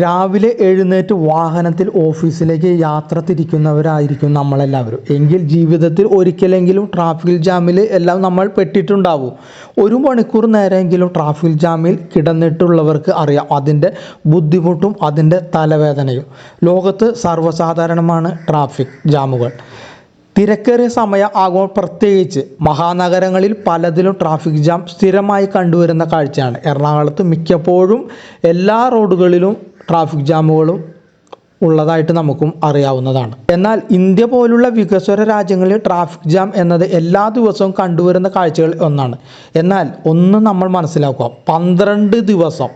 രാവിലെ എഴുന്നേറ്റ് വാഹനത്തിൽ ഓഫീസിലേക്ക് യാത്ര തിരിക്കുന്നവരായിരിക്കും നമ്മളെല്ലാവരും. എങ്കിൽ ജീവിതത്തിൽ ഒരിക്കലെങ്കിലും ട്രാഫിക് ജാമിൽ എല്ലാം നമ്മൾ പെട്ടിട്ടുണ്ടാവും. ഒരു മണിക്കൂർ നേരമെങ്കിലും ട്രാഫിക് ജാമിൽ കിടന്നിട്ടുള്ളവർക്ക് അറിയാം അതിന്റെ ബുദ്ധിമുട്ടും അതിന്റെ തലവേദനയും. ലോകത്ത് സർവസാധാരണമാണ് ട്രാഫിക് ജാമുകൾ. തിരക്കേറിയ സമയം ആകുമ്പോൾ പ്രത്യേകിച്ച് മഹാനഗരങ്ങളിൽ പലതിലും ട്രാഫിക് ജാം സ്ഥിരമായി കണ്ടുവരുന്ന കാഴ്ചയാണ്. എറണാകുളത്ത് മിക്കപ്പോഴും എല്ലാ റോഡുകളിലും ട്രാഫിക് ജാമുകളും ഉള്ളതായിട്ട് നമുക്കും അറിയാവുന്നതാണ്. എന്നാൽ ഇന്ത്യ പോലുള്ള വികസ്വര രാജ്യങ്ങളിൽ ട്രാഫിക് ജാം എന്നത് എല്ലാ ദിവസവും കണ്ടുവരുന്ന കാഴ്ചകൾ ഒന്നാണ്. എന്നാൽ ഒന്ന് നമ്മൾ മനസ്സിലാക്കുക. പന്ത്രണ്ട് ദിവസം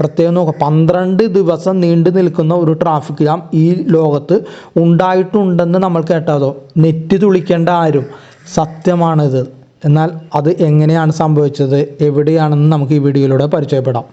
പ്രത്യേകം നോക്കുക. പന്ത്രണ്ട് ദിവസം നീണ്ടു നിൽക്കുന്ന ഒരു ട്രാഫിക് ജാം ഈ ലോകത്ത് ഉണ്ടായിട്ടുണ്ടെന്ന് നമ്മൾ കേട്ടതോ? നെറ്റ് തുളിക്കേണ്ട ആരും. സത്യമാണിത്. എന്നാൽ അത് എങ്ങനെയാണ് സംഭവിച്ചത്? എവിടെയാണെന്ന് നമുക്ക് ഈ വീഡിയോയിലൂടെ പരിചയപ്പെടാം.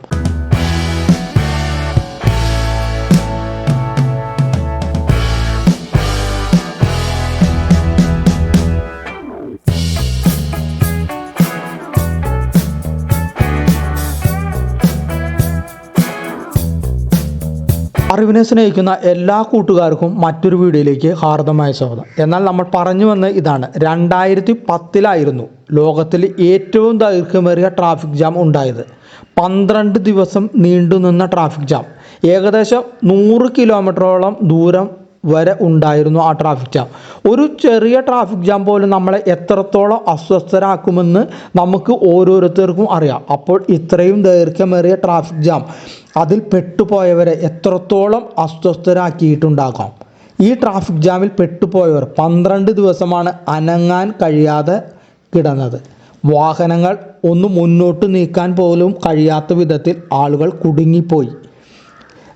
അറിവിനെ സ്നേഹിക്കുന്ന എല്ലാ കൂട്ടുകാർക്കും മറ്റൊരു വീഡിയോയിലേക്ക് ഹാർദമായ സ്വാഗതം. എന്നാൽ നമ്മൾ പറഞ്ഞു വന്ന ഇതാണ്. രണ്ടായിരത്തി പത്തിലായിരുന്നു ലോകത്തിൽ ഏറ്റവും ദൈർഘ്യമേറിയ ട്രാഫിക് ജാം ഉണ്ടായത്. പന്ത്രണ്ട് ദിവസം നീണ്ടുനിന്ന ട്രാഫിക് ജാം ഏകദേശം നൂറ് കിലോമീറ്ററോളം ദൂരം വരെ ഉണ്ടായിരുന്നു ആ ട്രാഫിക് ജാം ഒരു ചെറിയ ട്രാഫിക് ജാം പോലും നമ്മളെ എത്രത്തോളം അസ്വസ്ഥരാക്കുമെന്ന് നമുക്ക് ഓരോരുത്തർക്കും അറിയാം. അപ്പോൾ ഇത്രയും ദൈർഘ്യമേറിയ ട്രാഫിക് ജാം അതിൽ പെട്ടുപോയവരെ എത്രത്തോളം അസ്വസ്ഥരാക്കിയിട്ടുണ്ടാകാം. ഈ ട്രാഫിക് ജാമിൽ പെട്ടുപോയവർ പന്ത്രണ്ട് ദിവസമാണ് അനങ്ങാൻ കഴിയാതെ കിടന്നത്. വാഹനങ്ങൾ ഒന്ന് മുന്നോട്ട് നീക്കാൻ പോലും കഴിയാത്ത വിധത്തിൽ ആളുകൾ കുടുങ്ങിപ്പോയി.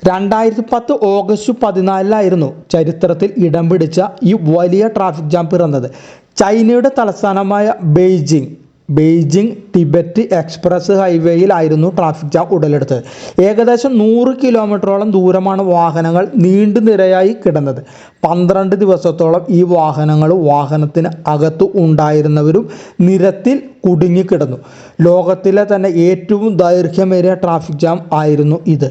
രണ്ടായിരത്തി പത്ത് ഓഗസ്റ്റ് പതിനാലിലായിരുന്നു ചരിത്രത്തിൽ ഇടം പിടിച്ച ഈ വലിയ ട്രാഫിക് ജാം പിറന്നത്. ചൈനയുടെ തലസ്ഥാനമായ ബെയ്ജിംഗ് ബെയ്ജിംഗ് ടിബറ്റ് എക്സ്പ്രസ് ഹൈവേയിലായിരുന്നു ട്രാഫിക് ജാം ഉടലെടുത്തത്. ഏകദേശം നൂറ് കിലോമീറ്ററോളം ദൂരമാണ് വാഹനങ്ങൾ നീണ്ടു നിരയായി കിടന്നത്. പന്ത്രണ്ട് ദിവസത്തോളം ഈ വാഹനങ്ങൾ വാഹനത്തിന് അകത്ത് ഉണ്ടായിരുന്നവരും നിരത്തിൽ കുടുങ്ങിക്കിടന്നു. ലോകത്തിലെ തന്നെ ഏറ്റവും ദൈർഘ്യമേറിയ ട്രാഫിക് ജാം ആയിരുന്നു ഇത്.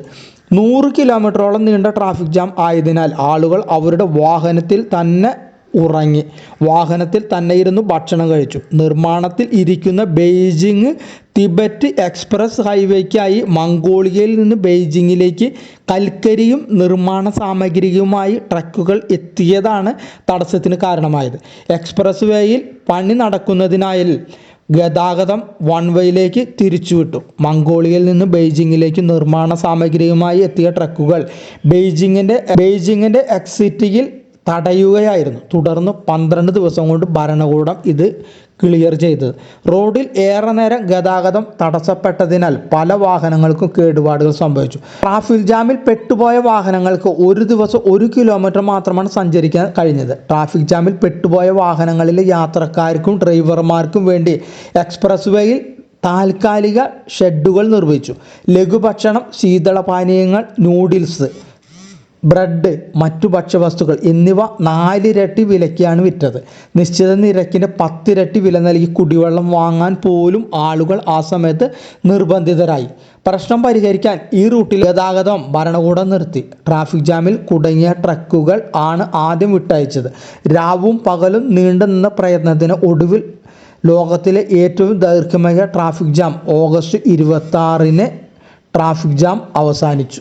നൂറ് കിലോമീറ്ററോളം നീണ്ട ട്രാഫിക് ജാം ആയതിനാൽ ആളുകൾ അവരുടെ വാഹനത്തിൽ തന്നെ ഉറങ്ങി. വാഹനത്തിൽ തന്നെ ഇരുന്ന് ഭക്ഷണം കഴിച്ചു. നിർമ്മാണത്തിൽ ഇരിക്കുന്ന ബെയ്ജിങ് തിബറ്റ് എക്സ്പ്രസ് ഹൈവേക്കായി മംഗോളിയയിൽ നിന്ന് ബെയ്ജിങ്ങിലേക്ക് കൽക്കരിയും നിർമ്മാണ സാമഗ്രിയുമായി ട്രക്കുകൾ എത്തിയതാണ് തടസ്സത്തിന് കാരണമായത്. എക്സ്പ്രസ് വേയിൽ പണി നടക്കുന്നതിനായി ഗതാഗതം വൺ വേയിലേക്ക് തിരിച്ചുവിട്ടു. മംഗോളിയയിൽ നിന്ന് ബെയ്ജിങ്ങിലേക്ക് നിർമ്മാണ സാമഗ്രിയുമായി എത്തിയ ട്രക്കുകൾ ബെയ്ജിങ്ങിന്റെ ബെയ്ജിങ്ങിന്റെ എക്സിറ്റിയിൽ തടയുകയായിരുന്നു. തുടർന്ന് പന്ത്രണ്ട് ദിവസം കൊണ്ട് ഭരണകൂടം ഇത് ക്ലിയർ ചെയ്തത്. റോഡിൽ ഏറെ നേരം ഗതാഗതം തടസ്സപ്പെട്ടതിനാൽ പല വാഹനങ്ങൾക്കും കേടുപാടുകൾ സംഭവിച്ചു. ട്രാഫിക് ജാമിൽ പെട്ടുപോയ വാഹനങ്ങൾക്ക് ഒരു ദിവസം ഒരു കിലോമീറ്റർ മാത്രമാണ് സഞ്ചരിക്കാൻ കഴിഞ്ഞത്. ട്രാഫിക് ജാമിൽ പെട്ടുപോയ വാഹനങ്ങളിലെ യാത്രക്കാർക്കും ഡ്രൈവർമാർക്കും വേണ്ടി എക്സ്പ്രസ് വേയിൽ താൽക്കാലിക ഷെഡുകൾ നിർമ്മിച്ചു. ലഘുഭക്ഷണം ശീതളപാനീയങ്ങൾ നൂഡിൽസ് ബ്രെഡ് മറ്റു ഭക്ഷ്യവസ്തുക്കൾ എന്നിവ നാലിരട്ടി വിലയ്ക്കാണ് വിറ്റത്. നിശ്ചിത നിരക്കിന് പത്തിരട്ടി വില നൽകി കുടിവെള്ളം വാങ്ങാൻ പോലും ആളുകൾ ആ സമയത്ത് നിർബന്ധിതരായി. പ്രശ്നം പരിഹരിക്കാൻ ഈ റൂട്ടിൽ ഗതാഗതം ഭരണകൂടം നിർത്തി. ട്രാഫിക് ജാമിൽ കുടുങ്ങിയ ട്രക്കുകൾ ആണ് ആദ്യം വിട്ടയച്ചത്. രാവും പകലും നീണ്ടു നിന്ന പ്രയത്നത്തിന് ഒടുവിൽ ലോകത്തിലെ ഏറ്റവും ദൈർഘ്യമേറിയ ട്രാഫിക് ജാം ഓഗസ്റ്റ് ഇരുപത്തി ആറിന് ട്രാഫിക് ജാം അവസാനിച്ചു.